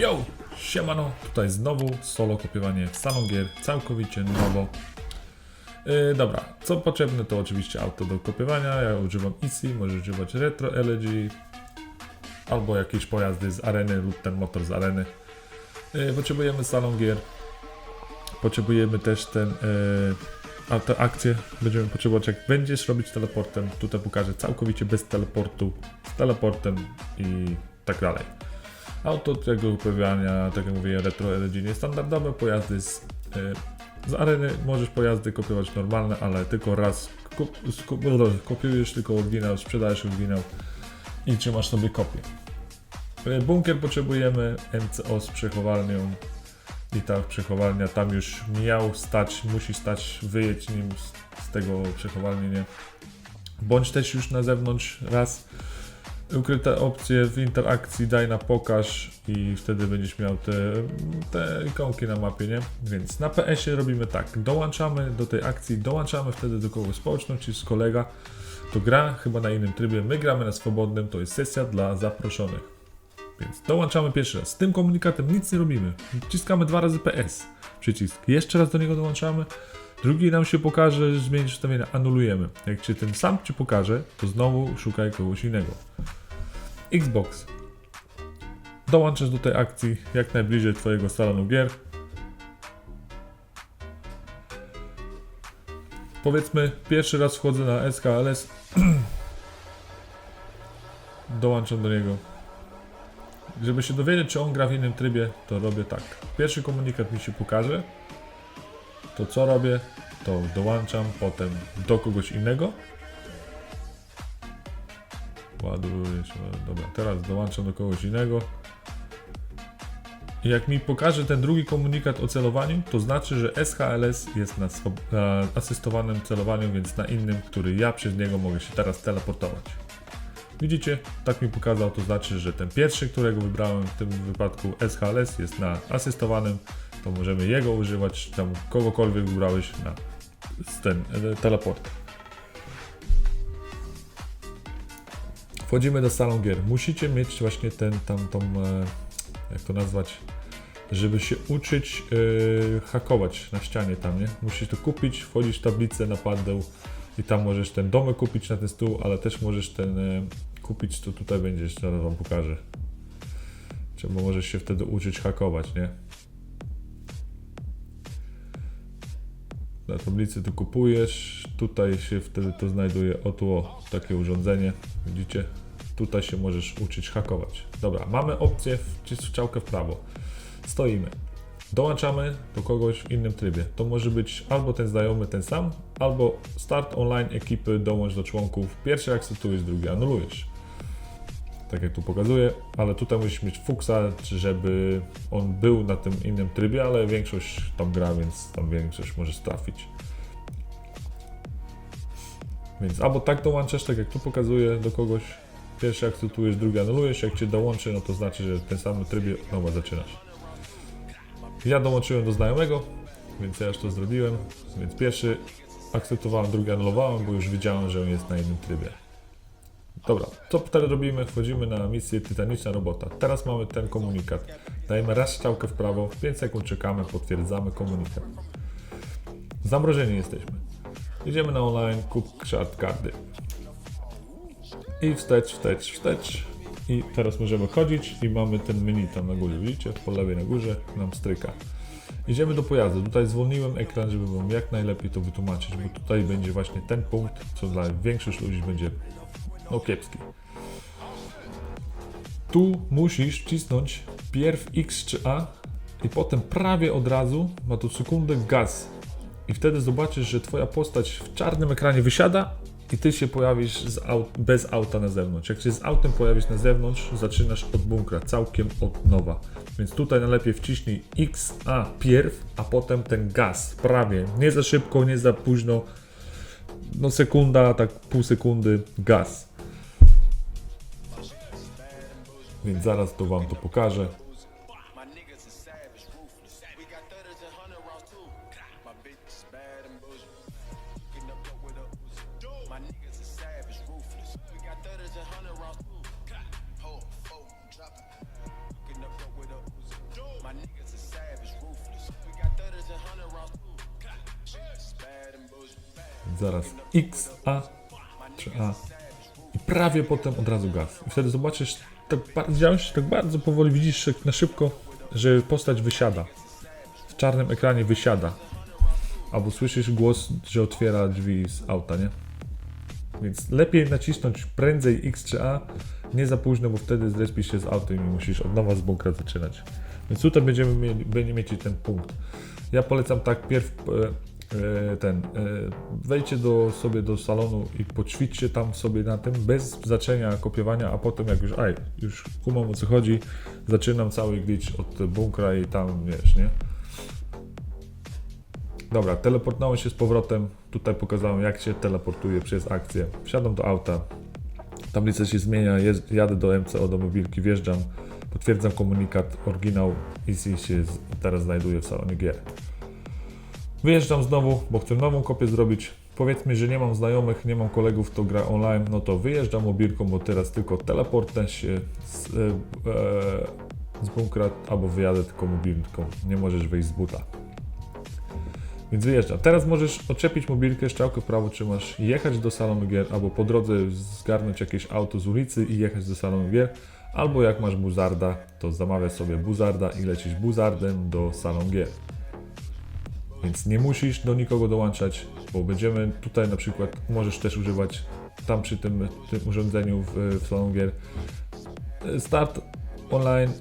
Yo! Siemano, tutaj znowu solo kopiowanie salon gier, całkowicie nowo. Yy, dobra, co potrzebne to oczywiście auto do kopiowania, ja używam Easy, możesz używać Retro Elegy albo jakieś pojazdy z areny lub ten motor z areny. Yy, potrzebujemy salon gier, potrzebujemy też ten, yy, a te akcje będziemy potrzebować jak będziesz robić teleportem, tutaj pokażę całkowicie bez teleportu, z teleportem i tak dalej. Auto tego uprawiania, tak jak mówię, retro LED niestandardowe, pojazdy z, e, z areny, możesz pojazdy kopiować normalne, ale tylko raz kup, skup, kopiujesz tylko oryginał, sprzedajesz oryginał i trzymasz sobie kopię. E, Bunkier potrzebujemy, MCO z przechowalnią i ta przechowalnia tam już miał stać, musi stać, wyjedź nim z, z tego przechowalni, nie? Bądź też już na zewnątrz raz ukryte opcje w interakcji daj na pokaż i wtedy będziesz miał te, te ikonki na mapie, nie? Więc na PS-ie robimy tak, dołączamy do tej akcji, dołączamy wtedy do kogoś społeczności, z kolega, to gra chyba na innym trybie, my gramy na swobodnym, to jest sesja dla zaproszonych. Więc dołączamy pierwszy raz. Z tym komunikatem nic nie robimy. Wciskamy dwa razy PS. Przycisk. Jeszcze raz do niego dołączamy. Drugi nam się pokaże, że zmienić ustawienia. Anulujemy. Jak cię ten sam ci pokaże, to znowu szukaj kogoś innego. Xbox. Dołączasz do tej akcji jak najbliżej Twojego salonu gier. Powiedzmy, pierwszy raz wchodzę na SKLS. Dołączam do niego. Żeby się dowiedzieć, czy on gra w innym trybie, to robię tak. Pierwszy komunikat mi się pokaże. To co robię? To dołączam potem do kogoś innego. Dobra, teraz dołączam do kogoś innego. I jak mi pokaże ten drugi komunikat o celowaniu, to znaczy, że SHLS jest na, na asystowanym celowaniu, więc na innym, który ja przez niego mogę się teraz teleportować. Widzicie, tak mi pokazał, to znaczy, że ten pierwszy, którego wybrałem w tym wypadku SHLS jest na asystowanym, to możemy jego używać, tam kogokolwiek wybrałeś na ten e, teleport. Wchodzimy do salon gier. Musicie mieć właśnie ten, tam, tą, e, jak to nazwać, żeby się uczyć e, hakować na ścianie tam, nie? Musisz to kupić, wchodzić w tablicę na paddle i tam możesz ten domek kupić na ten stół, ale też możesz ten e, kupić, to tutaj będziesz, zaraz wam pokażę. Bo możesz się wtedy uczyć hakować, nie? Na tablicy tu kupujesz, tutaj się wtedy to znajduje oto takie urządzenie, widzicie? Tutaj się możesz uczyć hakować. Dobra, mamy opcję wcisk strzałkę w prawo. Stoimy. Dołączamy do kogoś w innym trybie. To może być albo ten znajomy, ten sam, albo start online ekipy, dołącz do członków. Pierwszy akceptujesz, drugi anulujesz. Tak jak tu pokazuję, ale tutaj musisz mieć fuksa, żeby on był na tym innym trybie, ale większość tam gra, więc tam większość możesz trafić. Więc albo tak dołączasz, tak jak tu pokazuję, do kogoś. Pierwszy akceptujesz, drugi anulujesz. Jak cię dołączy, no to znaczy, że w tym samym trybie nowa zaczynasz. Ja dołączyłem do znajomego, więc ja już to zrobiłem. Więc pierwszy akceptowałem, drugi anulowałem, bo już wiedziałem, że on jest na innym trybie. Dobra, co wtedy robimy? Wchodzimy na misję Tytaniczna Robota. Teraz mamy ten komunikat. Dajemy raz strzałkę w prawo, 5 sekund czekamy, potwierdzamy komunikat. Zamrożeni jesteśmy. Idziemy na online, kup shard karty. I wstecz, wstecz, wstecz. I teraz możemy chodzić i mamy ten menu tam na górze, widzicie? Po lewej na górze nam stryka. Idziemy do pojazdu. Tutaj zwolniłem ekran, żeby wam jak najlepiej to wytłumaczyć, bo tutaj będzie właśnie ten punkt, co dla większość ludzi będzie no kiepski. Tu musisz wcisnąć pierw X czy A i potem prawie od razu ma to sekundę gaz. I wtedy zobaczysz, że twoja postać w czarnym ekranie wysiada i ty się pojawisz aut, bez auta na zewnątrz. Jak się z autem pojawisz na zewnątrz, zaczynasz od bunkra, całkiem od nowa. Więc tutaj najlepiej wciśnij X, A pierw, a potem ten gaz, prawie. Nie za szybko, nie za późno. No sekunda, tak pół sekundy, gaz. Więc zaraz to wam to pokażę. Zaraz X, A czy A i prawie potem od razu gaz. I wtedy zobaczysz, tak bardzo, działasz, tak bardzo powoli widzisz na szybko, że postać wysiada. W czarnym ekranie wysiada. Albo słyszysz głos, że otwiera drzwi z auta, nie? Więc lepiej nacisnąć prędzej X czy A, nie za późno, bo wtedy zrespisz się z autem i musisz od nowa z bunkra zaczynać. Więc tutaj będziemy mieli, będziemy mieć ten punkt. Ja polecam tak pierw e, ten, e, wejdźcie do, sobie do salonu i poćwiczcie tam sobie na tym bez zaczęcia kopiowania, a potem jak już, aj, już kumam o co chodzi, zaczynam cały glitch od bunkra i tam wiesz, nie? Dobra, teleportnąłem się z powrotem. Tutaj pokazałem, jak się teleportuje przez akcję. Wsiadam do auta. Tablica się zmienia, jest, jadę do MCO, do mobilki, wjeżdżam, potwierdzam komunikat, oryginał Easy się teraz znajduje w salonie gier. Wyjeżdżam znowu, bo chcę nową kopię zrobić. Powiedzmy, że nie mam znajomych, nie mam kolegów, to gra online, no to wyjeżdżam mobilką, bo teraz tylko teleportem się z, e, e, z bunkra, albo wyjadę tylko mobilką. Nie możesz wyjść z buta. Więc wyjeżdżam. Teraz możesz odczepić mobilkę, strzałkę w prawo trzymasz, jechać do salonu gier, albo po drodze zgarnąć jakieś auto z ulicy i jechać do salonu gier, albo jak masz buzarda, to zamawiasz sobie buzarda i lecisz buzardem do salonu gier. Więc nie musisz do nikogo dołączać, bo będziemy tutaj na przykład, możesz też używać tam przy tym, tym urządzeniu w, w start online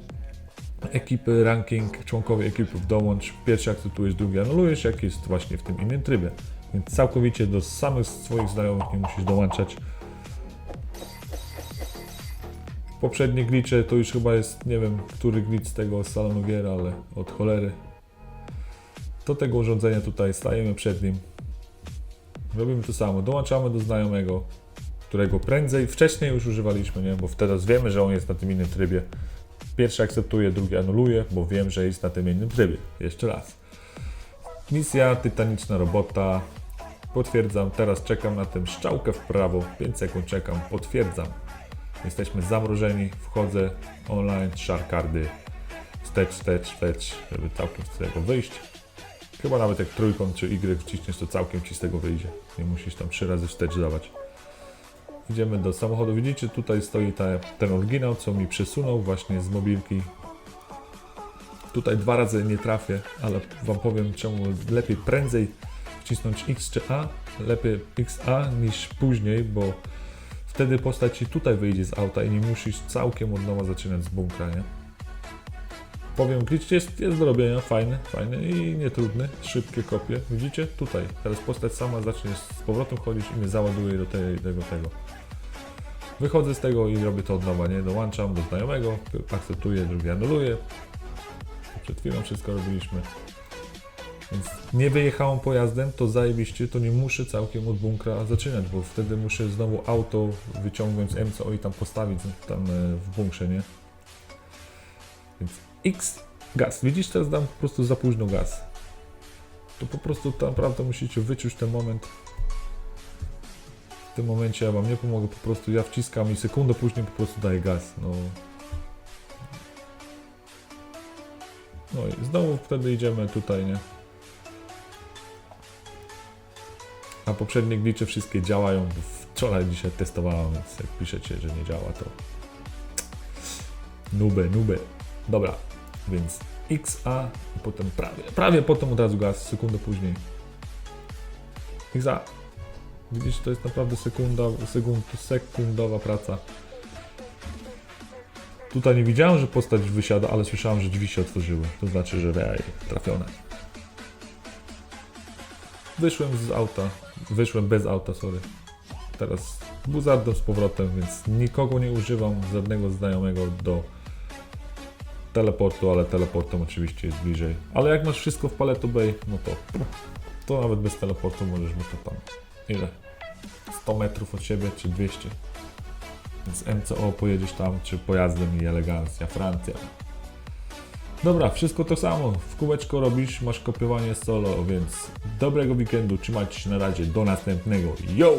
ekipy, ranking, członkowie ekipy dołącz, pierwszy akceptujesz, drugi anulujesz, jak jest właśnie w tym innym trybie. Więc całkowicie do samych swoich znajomych nie musisz dołączać. Poprzednie glicze to już chyba jest, nie wiem, który glitch z tego salonu gier, ale od cholery. Do tego urządzenia tutaj stajemy przed nim. Robimy to samo, dołączamy do znajomego, którego prędzej, wcześniej już używaliśmy, nie? Bo wtedy wiemy, że on jest na tym innym trybie. Pierwszy akceptuję, drugi anuluję, bo wiem, że jest na tym innym trybie. Jeszcze raz. Misja, tytaniczna robota. Potwierdzam, teraz czekam na tym strzałkę w prawo. 5 sekund czekam, potwierdzam. Jesteśmy zamrożeni, wchodzę online, szarkardy. Wstecz, wstecz, wstecz, żeby całkiem z tego wyjść. Chyba nawet jak trójką czy Y wciśniesz, to całkiem ci z tego wyjdzie. Nie musisz tam trzy razy wstecz dawać. Idziemy do samochodu. Widzicie, tutaj stoi ten oryginał, co mi przesunął właśnie z mobilki. Tutaj dwa razy nie trafię, ale Wam powiem, czemu lepiej prędzej wcisnąć X czy A, lepiej XA niż później, bo wtedy postać ci tutaj wyjdzie z auta i nie musisz całkiem od nowa zaczynać z bunkra, nie? Powiem, glitch jest, jest do robienia, fajny, fajny i nietrudny, szybkie kopie. Widzicie? Tutaj. Teraz postać sama zacznie z powrotem chodzić i mnie załaduje do tej, tego, tego. Wychodzę z tego i robię to od nowa, nie? Dołączam do znajomego, akceptuję, drugi anuluję. Przed chwilą wszystko robiliśmy. Więc nie wyjechałem pojazdem, to zajebiście, to nie muszę całkiem od bunkra zaczynać, bo wtedy muszę znowu auto wyciągnąć z MCO i tam postawić tam e, w bunkrze, nie? Więc X gaz. Widzisz, teraz dam po prostu za późno gaz. To po prostu tam naprawdę musicie wyczuć ten moment. W tym momencie ja wam nie pomogę, po prostu ja wciskam i sekundę później po prostu daję gaz. No. No i znowu wtedy idziemy tutaj, nie? A poprzednie glicze wszystkie działają, wczoraj dzisiaj testowałem, więc jak piszecie, że nie działa, to nube, nube. Dobra, więc XA i potem prawie, prawie potem od razu gaz, sekundę później. XA. Widzisz, to jest naprawdę sekunda, sekund, sekundowa praca. Tutaj nie widziałem, że postać wysiada, ale słyszałem, że drzwi się otworzyły. To znaczy, że reaj, trafione. Wyszłem z auta, wyszłem bez auta, sorry. Teraz buzardą z powrotem, więc nikogo nie używam, żadnego znajomego do teleportu, ale teleportem oczywiście jest bliżej. Ale jak masz wszystko w Paleto Bay, no to to nawet bez teleportu możesz mu to tam ile? 100 metrów od siebie, czy 200. Więc MCO pojedziesz tam, czy pojazdem i elegancja, Francja. Dobra, wszystko to samo. W kółeczko robisz, masz kopiowanie solo, więc dobrego weekendu, trzymajcie się na razie, do następnego. Yo!